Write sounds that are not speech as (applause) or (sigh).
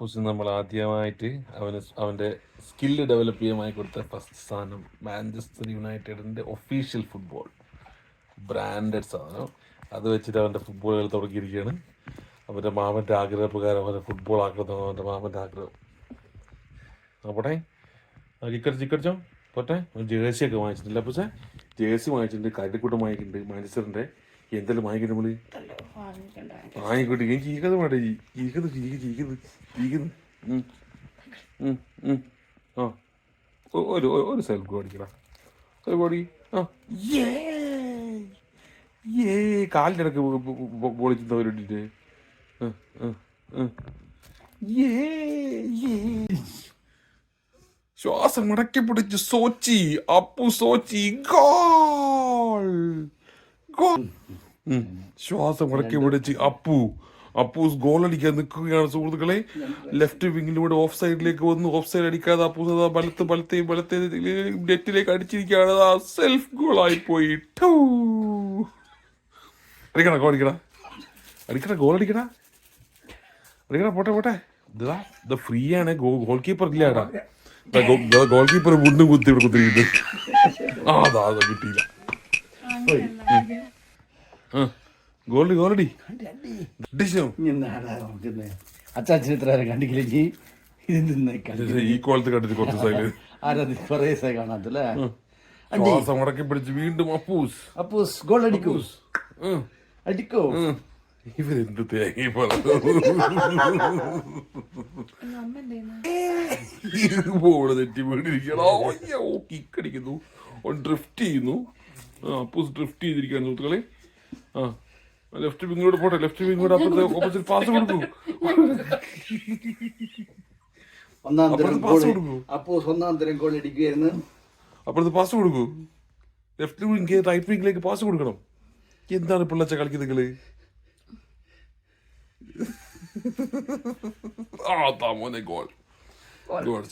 അപ്പൂസിന് നമ്മൾ ആദ്യമായിട്ട് അവന് അവന്റെ സ്കില്ല് ഡെവലപ്പ് ചെയ്യാമായി കൊടുത്ത ഫസ്റ്റ് സാധനം മാഞ്ചസ്റ്റർ യുണൈറ്റഡിന്റെ ഒഫീഷ്യൽ ഫുട്ബോൾ ബ്രാൻഡഡ് സാധനം. അത് വെച്ചിട്ട് അവന്റെ ഫുട്ബോൾ കളി തുടങ്ങിയിരിക്കുകയാണ് അവന്റെ മാമന്റെ ആഗ്രഹപ്രകാരം അവന്റെ ഫുട്ബോൾ ആഗ്രഹം അവന്റെ മാമന്റെ ആഗ്രഹം. അവിടെ ചിക്കർ ചിക്കടിച്ചോ പോട്ടെ. ജേഴ്സി ഒക്കെ വാങ്ങിച്ചിട്ടില്ല അപ്പൂസേ? ജേഴ്സി വാങ്ങിച്ചിട്ടുണ്ട്. കാട്ടിക്കൂട്ടം വാങ്ങിക്കുന്നുണ്ട് മാഞ്ചസ്റ്ററിന്റെ എന്തെല്ലാം വാങ്ങിക്കുന്നു നമ്മൾ? വാങ്ങിക്കോട്ടെ. ഞാൻ ചീക്കത് വേണ്ട ചീക്കത് ചീക്ക് ചീക്കത് ചീക്കത്. ആ. ഒ- ഒരു സെൽഫ് അടിക്കടാ. സെൽഫ് അടി ആ. ഏ ഏ കാലിന്റെ പൊളിച്ചിരുന്ന പൊളിച്ചിട്ട് ശ്വാസം മുടക്കി പിടിച്ച് സോച്ചി. അപ്പു സോച്ചി. ഗോൾ. ഗോൾ. ശ്വാസം മുടക്കി പിടിച്ച് അപ്പു. അപ്പൂസ് ഗോൾ അടിക്കാൻ നിൽക്കുകയാണ് സുഹൃത്തുക്കളെ. ലെഫ്റ്റ് വിങ്ങിലൂടെ ഓഫ് സൈഡിലേക്ക് വന്നു. ഓഫ് സൈഡ് അടിക്കാതെ അപ്പൂസ് അതാ ബലത്ത് ബലത്തെ ബലത്തെ നെറ്റിലേക്ക് അടിച്ചിരിക്കുകയാണ്. ആ സെൽഫ് ഗോൾ ആയി പോയി ടൂ. അടിക്കണ ഗോൾ അടിക്കണ. അടിക്കണ ഗോൾ അടിക്കണ. അടിക്കണ പോട്ടെ പോട്ടെ. ഇതാ ഇത് ഫ്രീ ആണ്. ഗോൾ കീപ്പർ ഇല്ലാടാ ഗോൾ കീപ്പർ വീണ്ടും കുത്തി ഇവിടെ കുത്തിരിക്കുന്നു ആ അതാ കിട്ടിയില്ല. ഗോൾഡി ഗോൾഡി അച്ചാച്ചൻ ഇത്ര ഈ കണ്ടിട്ട് കുറച്ച് സൈഡ് (laughs) ആരാ കുറേ ദിവസമായി കാണാത്തല്ലേ? ശ്വാസം മുടക്കി പിടിച്ച് വീണ്ടും അപ്പൂസ്. അപ്പൂസ് ഗോൾ അടിക്കൂ. ഉം, അടിക്കോ. ഉം. ഇവരെന്ത് തേങ്ങ ബോൾ തെറ്റി വീണിരിക്കണം ഓ കിക്കടിക്കുന്നു ഓൻ ഡ്രിഫ്റ്റ് ചെയ്യുന്നു. അപ്പൂസ് ഡ്രിഫ്റ്റ് ചെയ്തിരിക്കുകയാണ് സുഹൃത്തുക്കളെ. ആ. ലെഫ്റ്റ് വിങ്ങിലൂടെ പോട്ടെ. ലെഫ്റ്റ് വിങ്ങിലൂടെ അപ്പുറത്തെ ഓപ്പോസിറ്റ് പാസ് കൊടുക്കൂ. ഒന്നാം തരം അപ്പുറത്ത് ഗോൾ pass കൊടുക്കൂ. അപ്പൂസ് ഒന്നാം തരം ഗോൾ അടിക്കുകയായിരുന്നു അപ്പുറത്ത് പാസ് കൊടുക്കൂ. ലെഫ്റ്റ് വിങ് റൈറ്റ് വിങ്ങിലേക്ക് പാസ് കൊടുക്കണം. എന്താണ് പിള്ളച്ച കളിക്കുന്നത് നിങ്ങൾ? ആ താമോനെ ഗോൾ ഗോൾ